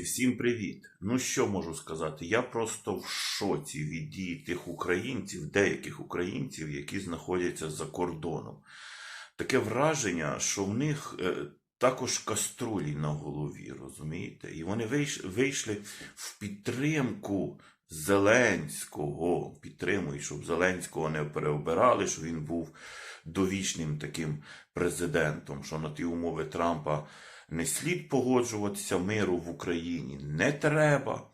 Друзі, всім привіт! Ну що можу сказати? Я просто в шоці від дії тих українців, деяких українців, які знаходяться за кордоном. Таке враження, що в них е, також каструлі на голові, розумієте? І вони вийш- вийшли в підтримку Зеленського, підтримують, щоб Зеленського не переобирали, щоб він був довічним таким президентом, що на ті умови Трампа не слід погоджуватися миру в Україні. Не треба.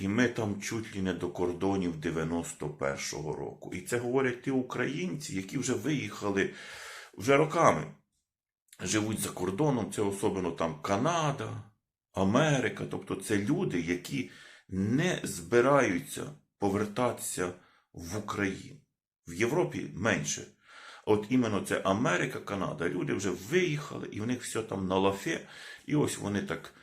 І ми там чуть ли не до кордонів 91-го року. І це говорять ті українці, які вже виїхали вже роками. Живуть за кордоном, це особливо там Канада, Америка. Тобто це люди, які не збираються повертатися в Україну. В Європі менше. От іменно це Америка, Канада. Люди вже виїхали, і в них все там на лафе. І ось вони так,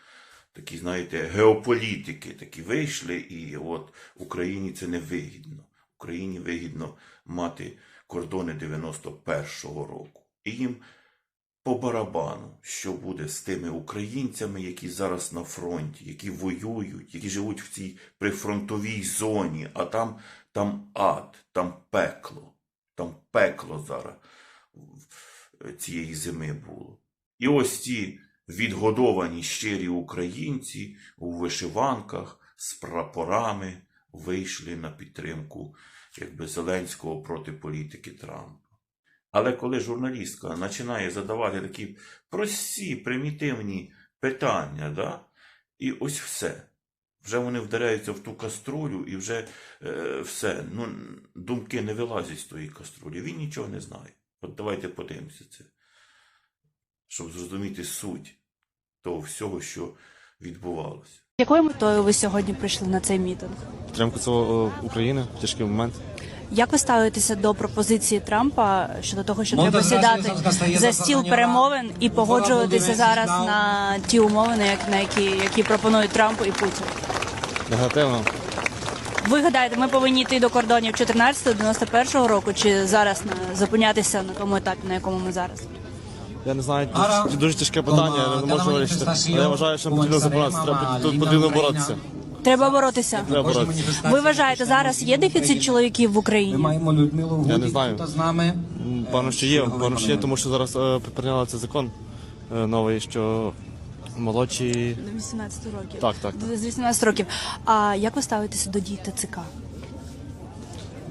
такі, знаєте, геополітики такі вийшли, і от Україні це не вигідно. Україні вигідно мати кордони 91-го року. І їм по барабану, що буде з тими українцями, які зараз на фронті, які воюють, які живуть в цій прифронтовій зоні, а там, там ад, там пекло. Там пекло зараз цієї зими було. І ось ці відгодовані щирі українці у вишиванках з прапорами вийшли на підтримку якби, Зеленського проти політики Трампа. Але коли журналістка починає задавати такі прості, примітивні питання, да? і ось все. Вже вони вдаряються в ту каструлю і вже е, все. Ну, думки не вилазять з тої каструлі. Він нічого не знає. От давайте подивимося це. Щоб зрозуміти суть того всього, що відбувалося. Якою метою ви сьогодні прийшли на цей мітинг? Підтримку цього е, України в тяжкий момент. Як ви ставитеся до пропозиції Трампа щодо того, що треба сідати за стіл перемовин і погоджуватися зараз на ті умови, як- на які, які пропонують Трамп і Путін? Негативно. Ви гадаєте, ми повинні йти до кордонів 14-91 року, чи зараз на, зупинятися на тому етапі, на якому ми зараз? Я не знаю, дуже, дуже тяжке питання, я не можу вирішити. Але я вважаю, що потрібно забиратися. Треба тут потрібно боротися. Треба боротися. Треба боротися. Ви вважаєте, зараз є дефіцит чоловіків в Ми Україні? маємо Людмилу Я не знаю. тут з нами. М, Певно, що є, певно, що є, тому що зараз е, прийняли цей закон е, новий, що молодші. До 18 років. Так, так, так. З 18 років. А як ви ставитеся до дій ТЦК?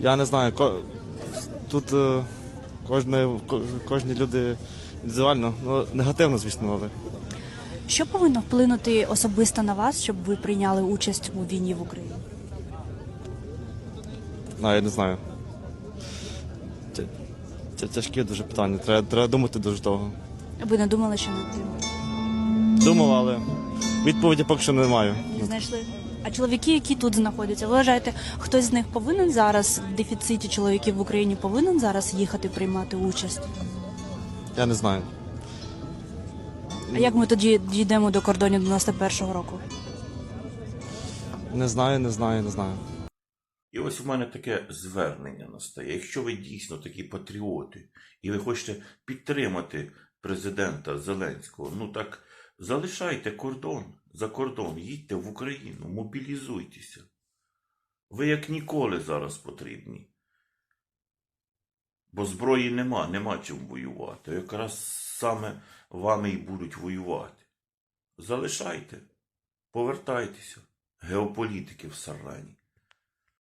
Я не знаю, ко- тут е, кожне, ко- кожні люди індивідуально, ну негативно, звісно, але. Що повинно вплинути особисто на вас, щоб ви прийняли участь у війні в Україні? Ну, я не знаю. Це, це тяжке дуже питання. Треба, треба думати дуже довго. Ви не думали, що не отримаєте? Думав, але відповіді поки що не маю. Не знайшли? А чоловіки, які тут знаходяться, ви вважаєте, хтось з них повинен зараз в дефіциті чоловіків в Україні повинен зараз їхати приймати участь? Я не знаю. А як ми тоді дійдемо до кордонів 91-го року? Не знаю, не знаю, не знаю. І ось в мене таке звернення настає. Якщо ви дійсно такі патріоти, і ви хочете підтримати президента Зеленського, ну так залишайте кордон за кордон, їдьте в Україну, мобілізуйтеся. Ви як ніколи зараз потрібні. Бо зброї нема, нема чим воювати. Якраз саме вами і будуть воювати. Залишайте, повертайтеся, геополітики в сарані.